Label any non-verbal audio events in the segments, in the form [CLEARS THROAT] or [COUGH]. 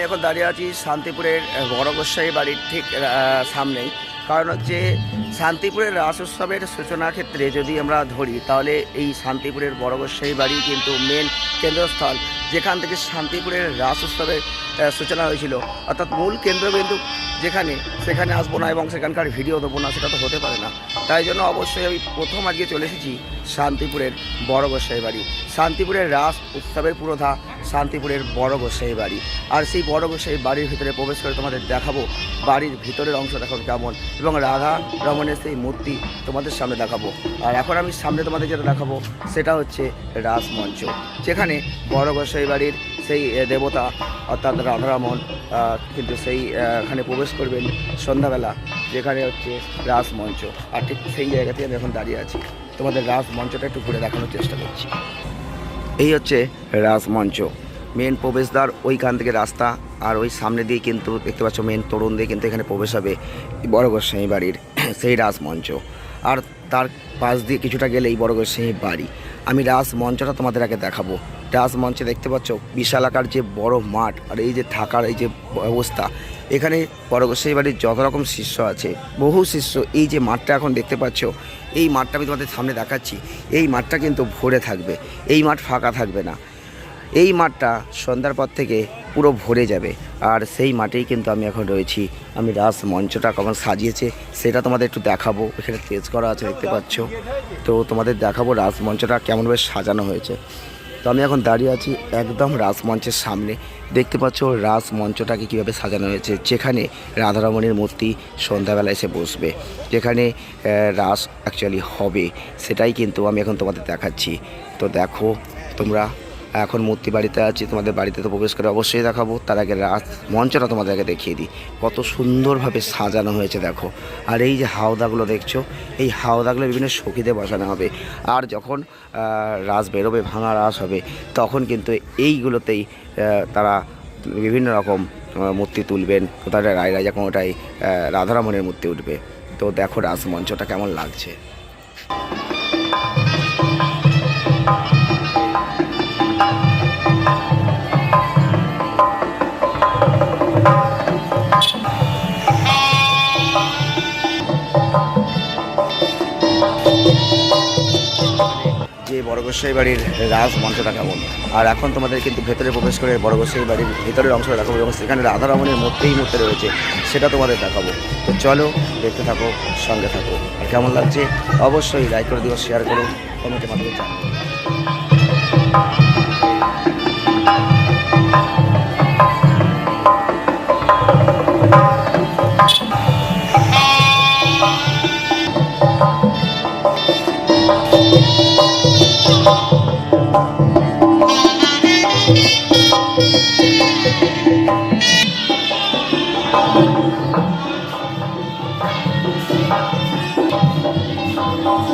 আমি এখন দাঁড়িয়ে আছি শান্তিপুরের বড় বাড়ির ঠিক সামনেই। কারণ হচ্ছে শান্তিপুরের রাস উৎসবের সূচনা ক্ষেত্রে যদি আমরা ধরি, তাহলে এই শান্তিপুরের বড় বাড়ি কিন্তু মেন কেন্দ্রস্থল, যেখান থেকে শান্তিপুরের রাস উৎসবের সূচনা হয়েছিল। অর্থাৎ মূল কেন্দ্রবিন্দু যেখানে, সেখানে আসব না এবং সেখানকার ভিডিও দেবো না, সেটা তো হতে পারে না। তাই জন্য অবশ্যই আমি প্রথম আজকে চলে এসেছি শান্তিপুরের বড় বাড়ি। শান্তিপুরের রাস উৎসবের পুরোধা শান্তিপুরের বড় গোসাই বাড়ি। আর সেই বড় গোসাই বাড়ির ভিতরে প্রবেশ করে তোমাদের দেখাবো বাড়ির ভিতরের অংশ দেখাবো কেমন। এবং রাধা রমণের সেই মূর্তি তোমাদের সামনে দেখাবো। আর এখন আমি সামনে তোমাদের যেটা দেখাবো, সেটা হচ্ছে রাসমঞ্চ, যেখানে বড় গোসাই বাড়ির সেই দেবতা অর্থাৎ রাধারমন কিন্তু সেই এখানে প্রবেশ করবেন সন্ধ্যাবেলা, যেখানে হচ্ছে রাসমঞ্চ। আর ঠিক সেই জায়গাতেই আমি এখন দাঁড়িয়ে আছি। তোমাদের রাসমঞ্চটা একটু ঘুরে দেখানোর চেষ্টা করছি। এই হচ্ছে রাজমঞ্চ মেন প্রবেশদ্বার ওইখান থেকে রাস্তা আর ওই সামনে দিয়ে কিন্তু দেখতে পাচ্ছ মেন তরুণ দিয়ে কিন্তু এখানে প্রবেশ হবে বড় গোস্বামী বাড়ির [CLEARS THROAT] সেই রাজমঞ্চ। আর তার পাশ দিয়ে কিছুটা গেলেই বড় গোস্বামী বাড়ি। আমি রাজমঞ্চটা তোমাদের আগে দেখাবো। রাজমঞ্চে দেখতে পাচ্ছ বিশাল আকার যে বড় মাঠ আর এই যে থাকার এই যে অবস্থা এখানে বড় গোস্বামী বাড়ির যত রকম শিষ্য আছে, বহু শিষ্য এই যে মাঠটা এখন দেখতে পাচ্ছ, এই মাঠটা আমি তোমাদের সামনে দেখাচ্ছি। এই মাঠটা কিন্তু ভরে থাকবে। এই মাঠ ফাঁকা থাকবে না। এই মাঠটা সন্ধ্যার পর থেকে পুরো ভরে যাবে। আর সেই মাঠেই কিন্তু আমি এখন রয়েছি। আমি রাস মঞ্চটা কেমন সাজিয়েছে সেটা তোমাদের একটু দেখাবো। এখানে তেজ করা আছে, দেখতে পাচ্ছ। তো তোমাদের দেখাবো রাস মঞ্চটা কেমনভাবে সাজানো হয়েছে। তো আমি এখন দাঁড়িয়ে আছি একদম রাস মঞ্চের সামনে। দেখতে পাচ্ছ রাস মঞ্চটাকে কীভাবে সাজানো হয়েছে। যেখানে রাধারমণের মূর্তি সন্ধ্যাবেলা এসে বসবে। যেখানে রাস অ্যাকচুয়ালি হবে। সেটাই কিন্তু আমি এখন তোমাদের দেখাচ্ছি। তো দেখো তোমরা এখন মূর্তি বাড়িতে আছি তোমাদের বাড়িতে তো প্রবেশ করে অবশ্যই দেখাবো। তার আগে রাত মঞ্চটা তোমাদের আগে দেখিয়ে দিই। কত সুন্দরভাবে সাজানো হয়েছে দেখো। আর এই যে হাওদাগুলো দেখছ এই হাওদাগুলো বিভিন্ন সখীতে বসানো হবে। আর যখন রাস বেরোবে ভাঙা রাস হবে তখন কিন্তু এইগুলোতেই তারা বিভিন্ন রকম মূর্তি তুলবেন। কোথায় রায় রাজা কোনোটাই আহ, রাধারমণের মূর্তি উঠবে। তো দেখো রাস মঞ্চটা কেমন লাগছে। বড় গোসাই বাড়ির রাজ মঞ্চটা কেমন? আর এখন তোমাদের কিন্তু ভেতরে প্রবেশ করে বড় গোসাই বাড়ির ভেতরের অংশ দেখাবো এবং সেখানে রাধারমণের মূর্তিই মূর্তি রয়েছে, সেটা তোমাদের দেখাবো। তো চলো, দেখতে থাকো, সঙ্গে থাকো। আর কেমন লাগছে? অবশ্যই লাইক করে দিও শেয়ার করো কমেন্টের মাধ্যমে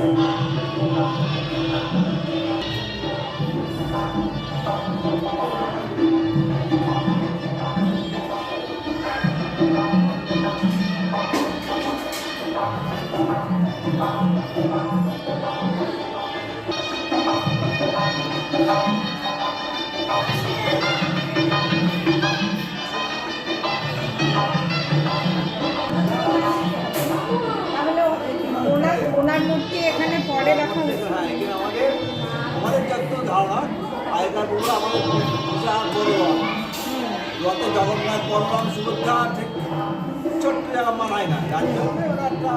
জানাও তাহলে যত জগন্নাথ বলরাম সুভদ্রা ঠিক ছোট্ট জায়গা মানায় না যার একটা